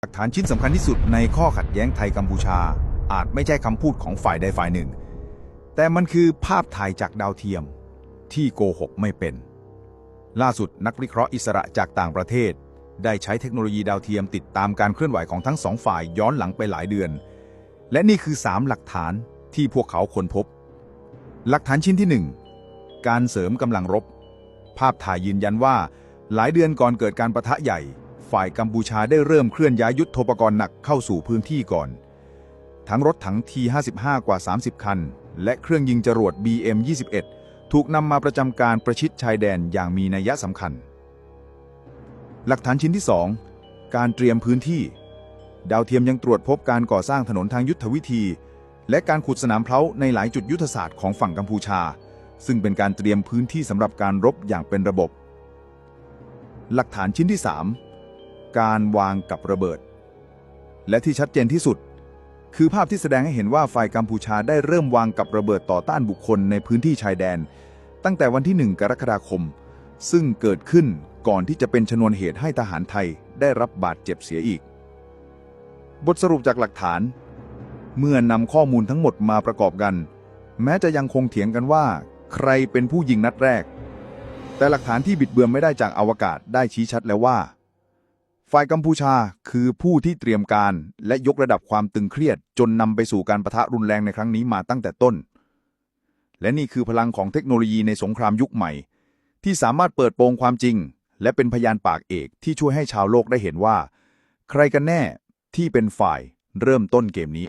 หลักฐานชิ้นสำคัญที่สุดในข้อขัดแย้งไทยกัมพูชา อาจไม่ใช่คำพูดของฝ่ายใดฝ่ายหนึ่ง แต่มันคือภาพถ่ายจากดาวเทียม ที่โกหกไม่เป็น ล่าสุดนักวิเคราะห์อิสระจากต่างประเทศ ได้ใช้เทคโนโลยีดาวเทียมติดตามการเคลื่อนไหวของทั้งสองฝ่ายย้อนหลังไปหลายเดือน และนี่คือ 3 หลักฐานที่พวกเขาค้นพบ หลักฐานชิ้นที่ 1 การเสริมกำลังรบ ภาพถ่ายยืนยันว่า หลายเดือนก่อนเกิดการประทะใหญ่ ฝ่ายกัมพูชาได้เริ่มเคลื่อนย้ายยุทธปกรณ์หนักเข้าสู่พื้นที่ก่อน ทั้งรถถัง T55 กว่า 30 คัน และเครื่องยิงจรวด BM21 ถูกนำมาประจำการประชิดชายแดนอย่างมีนัยสำคัญ หลักฐานชิ้นที่ 2 การเตรียมพื้นที่ ดาวเทียมยังตรวจพบการก่อสร้างถนนทางยุทธวิธี และการขุดสนามเพลาในหลายจุดยุทธศาสตร์ของฝั่งกัมพูชา ซึ่งเป็นการเตรียมพื้นที่สำหรับการรบอย่างเป็นระบบ หลักฐานชิ้นที่ 3 การวางกับระเบิด และที่ชัดเจนที่สุด คือภาพที่แสดงให้เห็นว่าฝ่ายกัมพูชาได้เริ่มวางกับระเบิดต่อต้านบุคคลในพื้นที่ชายแดน ตั้งแต่วันที่ 1 กรกฎาคม ซึ่งเกิดขึ้นก่อนที่จะเป็นชนวนเหตุให้ทหารไทยได้รับบาดเจ็บเสียอีก บทสรุปจากหลักฐาน เมื่อนำข้อมูลทั้งหมดมาประกอบกัน แม้จะยังคงเถียงกันว่า ใครเป็นผู้ยิงนัดแรก แต่หลักฐานที่บิดเบือนไม่ได้จากอวกาศได้ชี้ชัดแล้วว่า ฝ่ายกัมพูชาคือผู้ที่เตรียมการและยกระดับความตึงเครียด จนนำไปสู่การประทะรุนแรงในครั้งนี้มาตั้งแต่ต้น และนี่คือพลังของเทคโนโลยีในสงครามยุคใหม่ ที่สามารถเปิดโปงความจริง และเป็นพยานปากเอกที่ช่วยให้ชาวโลกได้เห็นว่า ใครกันแน่ที่เป็นฝ่ายเริ่มต้นเกมนี้